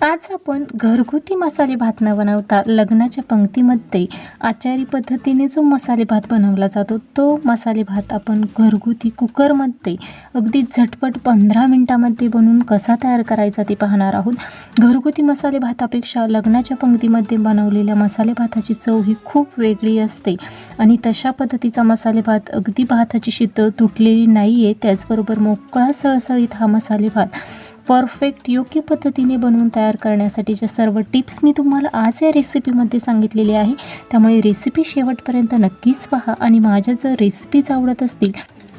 आज आपण घरगुती मसाले भात न बनवता लग्नाच्या पंक्तीमध्ये आचारी पद्धतीने जो मसाले भात बनवला जातो तो मसाले भात आपण घरगुती कुकरमध्ये अगदी झटपट पंधरा मिनटामध्ये बनवून कसा तयार करायचा ते पाहणार आहोत. घरगुती मसाले भातापेक्षा लग्नाच्या पंक्तीमध्ये बनवलेल्या मसाले भाताची चव ही खूप वेगळी असते आणि तशा पद्धतीचा मसाले भात अगदी भाताची शीतळ तुटलेली नाही आहे त्याचबरोबर मोकळा सळसळीत हा मसाले भात परफेक्ट योग्य पद्धतीने बनवून तयार करण्यासाठीच्या सर्व टिप्स मी तुम्हाला आज या रेसिपीमध्ये सांगितलेली आहे. त्यामुळे रेसिपी शेवटपर्यंत नक्कीच पहा आणि माझ्या जर रेसिपीज आवडत असतील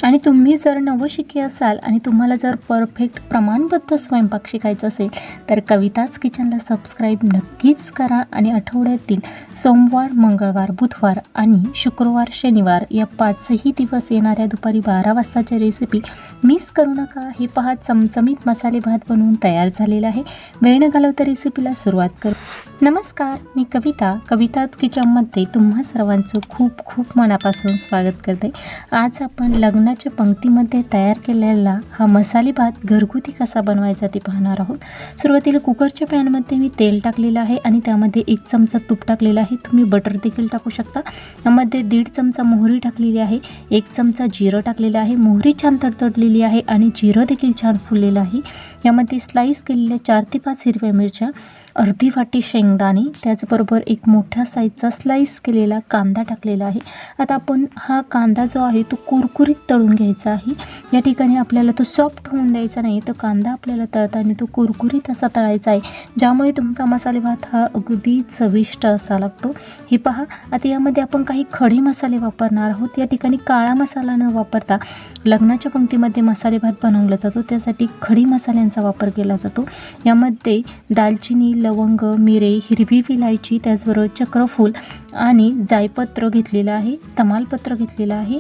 आणि तुम्ही जर नवशिके असाल आणि तुम्हाला जर परफेक्ट प्रमाणबद्ध स्वयंपाक शिकायचा असेल तर कविताच किचनला सबस्क्राईब नक्कीच करा आणि आठवड्यातील सोमवार मंगळवार बुधवार आणि शुक्रवार शनिवार या पाचही दिवस येणाऱ्या दुपारी बारा वाजताच्या रेसिपी मिस करू नका. हे पहा चमचमीत मसाले भात बनवून तयार झालेला आहे. वेळ न घालवता रेसिपीला सुरुवात करू. नमस्कार मी कविता. कविताच किचनमध्ये तुम्हा सर्वांचं खूप खूप मनापासून स्वागत करते. आज आपण लग्नाच्या पंक्तीमध्ये तयार केलेला हा मसाले भात घरगुती कसा बनवायचा ते पाहणार आहोत. सुरुवातीला कुकरच्या पॅनमध्ये मी तेल टाकलेलं आहे आणि त्यामध्ये एक चमचा तूप टाकलेला आहे. तुम्ही बटर देखील टाकू शकता. यामध्ये दीड चमचा मोहरी टाकलेली आहे. एक चमचा जिरं टाकलेलं आहे. मोहरी छान तडतडलेली आहे आणि जिरं देखील छान फुललेलं आहे. यामध्ये स्लाईस केलेल्या चार ते पाच हिरव्या मिरच्या अर्धी वाटी शेंगदाणे त्याचबरोबर एक मोठ्या साईजचा स्लाईस केलेला कांदा टाकलेला आहे. आता आपण हा कांदा जो आहे तो कुरकुरीत तळून घ्यायचा आहे. या ठिकाणी आपल्याला तो सॉफ्ट होऊन द्यायचा नाही तर कांदा आपल्याला तळताना तो कुरकुरीत असा तळायचा आहे. ज्यामुळे तुमचा मसाले भात हा अगदी चविष्ट असा लागतो. हे पहा आता यामध्ये आपण काही खडे मसाले वापरणार आहोत. या ठिकाणी काळा मसाला न वापरता लग्नाच्या पंक्तीमध्ये मसाले भात बनवला जातो. त्यासाठी खडी मसाल्यांचा वापर केला जातो. यामध्ये दालचिनी लवंग मिरे हिरवी विलायची त्याचबरोबर चक्रफूल आणि जायपत्र घेतलेलं आहे तमालपत्र घेतलेलं आहे.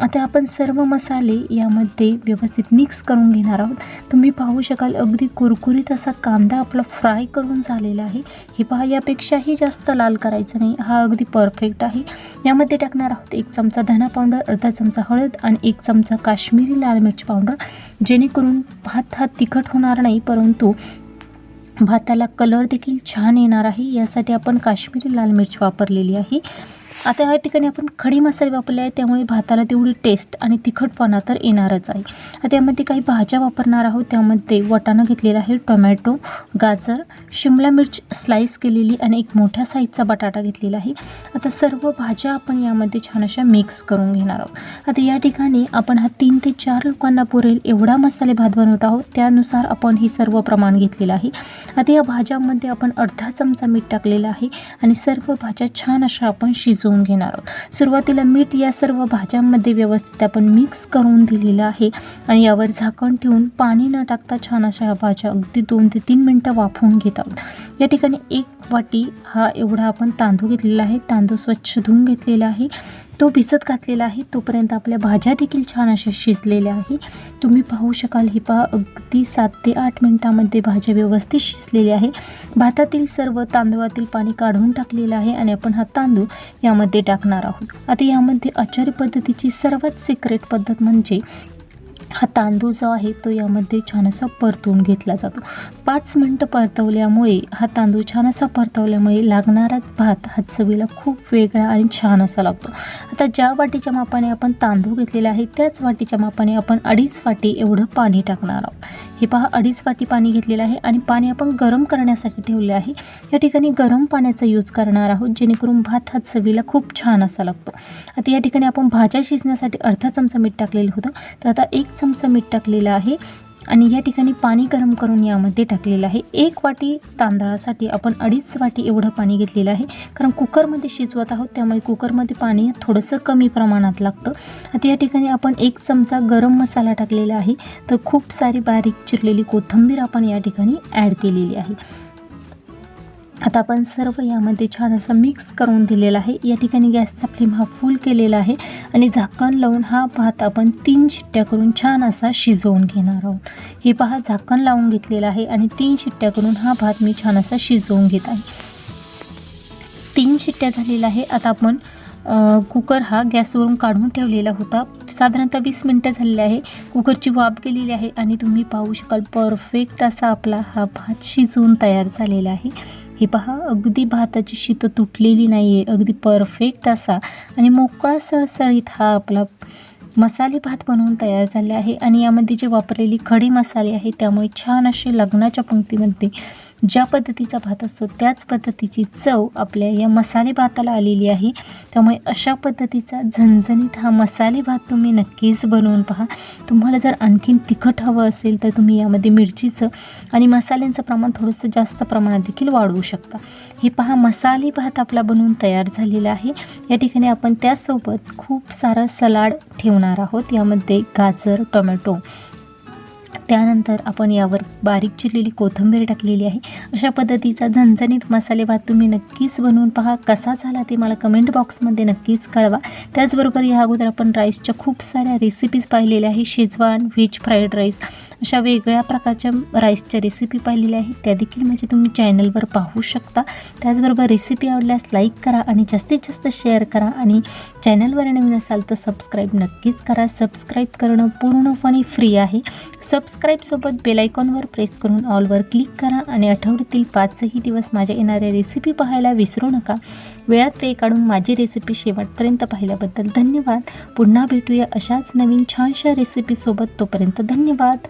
आता आपण सर्व मसाले यामध्ये व्यवस्थित मिक्स करून घेणार आहोत. तुम्ही पाहू शकाल अगदी कुरकुरीत असा कांदा आपला फ्राय करून झालेला आहे. हे पहा यापेक्षाही जास्त लाल करायचं नाही हा अगदी परफेक्ट आहे. यामध्ये टाकणार आहोत एक चमचा धना पावडर अर्धा चमचा हळद आणि एक चमचा काश्मीरी लाल मिरची पावडर. जेणेकरून भात हा तिखट होणार नाही परंतु भाताला कलर देखील छान येणार आहे. यासाठी आपण काश्मीरी लाल मिरची वापरलेली आहे. आता या ठिकाणी आपण खडी मसाले वापरले आहे त्यामुळे भाताला तेवढी टेस्ट आणि तिखटपणा तर येणारच आहे. आता यामध्ये काही भाज्या वापरणार आहोत त्यामध्ये वटाणं घेतलेला आहे टोमॅटो गाजर शिमला मिर्च स्लाईस केलेली आणि एक मोठ्या साईजचा बटाटा घेतलेला आहे. आता सर्व भाज्या आपण यामध्ये छान अशा मिक्स करून घेणार आहोत. आता या ठिकाणी आपण हा तीन ते चार लोकांना पुरेल एवढा मसाले भात बनवत आहोत त्यानुसार आपण हे सर्व प्रमाण घेतलेलं आहे. आता या भाज्यामध्ये आपण अर्धा चमचा मीठ टाकलेलं आहे आणि सर्व भाज्या छान अशा आपण शिजवून घेणार आहोत. सुरुवातीला मीठ या सर्व भाज्यांमध्ये व्यवस्थित आपण मिक्स करून दिलेलं आहे. आणि यावर झाकण ठेवून पाणी न टाकता छान अशा ह्या भाज्या अगदी दोन ते तीन मिनटं वाफवून घेत आहोत. या ठिकाणी एक वाटी हा एवढा आपण तांदूळ घेतलेला आहे. तांदूळ स्वच्छ धुवून घेतलेला आहे. तो भिजत घातलेला आहे तोपर्यंत आपल्या भाज्या देखील छान अशा शिजलेल्या आहे. तुम्ही पाहू शकाल ही पहा अगदी सात ते आठ मिनटामध्ये भाज्या व्यवस्थित शिजलेल्या आहे. भातातील सर्व तांदूळातील पाणी काढून टाकलेलं आहे आणि आपण हा तांदूळ यामध्ये टाकणार आहोत. आता यामध्ये आचारी पद्धतीची सर्वात सिक्रेट पद्धत म्हणजे हा तांदूळ जो आहे तो यामध्ये छान असा परतवून घेतला जातो. पाच मिनटं परतवल्यामुळे हा तांदूळ छान असा परतवल्यामुळे लागणारा भात हा चवीला खूप वेगळा आणि छान असा लागतो. आता ज्या वाटीच्या मापाने आपण तांदूळ घेतलेला आहे त्याच वाटीच्या मापाने आपण अडीच वाटी एवढं पाणी टाकणार आहोत. हे पहा अडीच वाटी पाणी घेतलेलं आहे आणि पाणी आपण गरम करण्यासाठी ठेवले आहे. या ठिकाणी गरम पाण्याचा यूज करणार आहोत जेणेकरून भात हा चवीला खूप छान असा लागतो. आता या ठिकाणी आपण भाज्या शिजण्यासाठी अर्धा चमचा मीठ टाकलेलं होतं. तर आता एक चमचा मीठ टाकलेलं आहे. आणि या ठिकाणी पाणी गरम करून यामध्ये टाकलेलं आहे. एक वाटी तांदळासाठी आपण अडीच वाटी एवढं पाणी घेतलेलं आहे. कारण कुकरमध्ये शिजवत आहोत त्यामुळे कुकरमध्ये पाणी थोडंसं कमी प्रमाणात लागतं. आता या ठिकाणी आपण एक चमचा गरम मसाला टाकलेला आहे. तर खूप सारी बारीक चिरलेली कोथिंबीर आपण या ठिकाणी ॲड केलेली आहे. आता आपण सर्व यामध्ये छान असं मिक्स करून दिलेला आहे. या ठिकाणी गॅसचा फ्लेम हा फुल केलेला आहे आणि झाकण लावून हा भात आपण तीन शिट्ट्या करून छान असा शिजवून घेणार आहोत. हे पहा झाकण लावून घेतलेलं आहे आणि तीन शिट्ट्या करून हा भात मी छान असा शिजवून घेत आहे. तीन शिट्ट्या झालेल्या आहे. आता आपण कुकर हा गॅसवरून काढून ठेवलेला होता. साधारणतः वीस मिनटं झालेली आहे. कुकरची वाफ गेलेली आहे आणि तुम्ही पाहू शकाल परफेक्ट असा आपला हा भात शिजवून तयार झालेला आहे. हे पहा अगदी भाताची शीतं तुटलेली नाही आहे अगदी परफेक्ट असा. आणि मोकळा सळसळीत हा आपला मसाले भात बनवून तयार झाले आहे आणि यामध्ये जे वापरलेली खडे मसाले आहे त्यामुळे छान असे लग्नाच्या पंक्तीमध्ये ज्या पद्धतीचा भात असतो त्याच पद्धतीची चव आपल्या या मसाले भाताला आलेली आहे. त्यामुळे अशा पद्धतीचा झणझणीत हा मसाले भात तुम्ही नक्कीच बनवून पहा. तुम्हाला जर आणखीन तिखट हवं असेल तर तुम्ही यामध्ये मिरचीचं आणि मसाल्यांचं प्रमाण थोडंसं जास्त प्रमाणात देखील वाढवू शकता. हे पहा मसाले भात आपला बनवून तयार झालेला आहे. या ठिकाणी आपण त्यासोबत खूप सारं सलाड ठेवून ठेवणार आहोत. यामध्ये गाजर टोमॅटो त्यानंतर आपण यावर बारीक चिरलेली कोथिंबीर टाकलेली आहे. अशा पद्धतीचा झणझणीत मसाले भात तुम्ही नक्कीच बनवून पहा. कसा झाला ते मला कमेंट बॉक्समध्ये नक्कीच कळवा. त्याचबरोबर या अगोदर आपण राईसच्या खूप साऱ्या रेसिपीज पाहिलेल्या आहे शेजवान व्हेज फ्राईड राईस अशा वेगळ्या प्रकारच्या राईसच्या रेसिपी पाहिलेल्या आहेत. त्या देखील म्हणजे तुम्ही चॅनलवर पाहू शकता. त्याचबरोबर रेसिपी आवडल्यास लाईक करा आणि जास्तीत जास्त शेअर करा आणि चॅनलवर नवीन असाल तर सबस्क्राईब नक्कीच करा. सबस्क्राईब करणं पूर्णपणे फ्री आहे. सबस्क्राईबसोबत बेलायकॉनवर प्रेस करून ऑलवर क्लिक करा आणि आठवड्यातील पाचही दिवस माझ्या येणाऱ्या रेसिपी पाहायला विसरू नका. वेळात वेळ काढून माझी रेसिपी शेवटपर्यंत पाहिल्याबद्दल धन्यवाद. पुन्हा भेटूया अशाच नवीन छानशा रेसिपीसोबत तोपर्यंत धन्यवाद.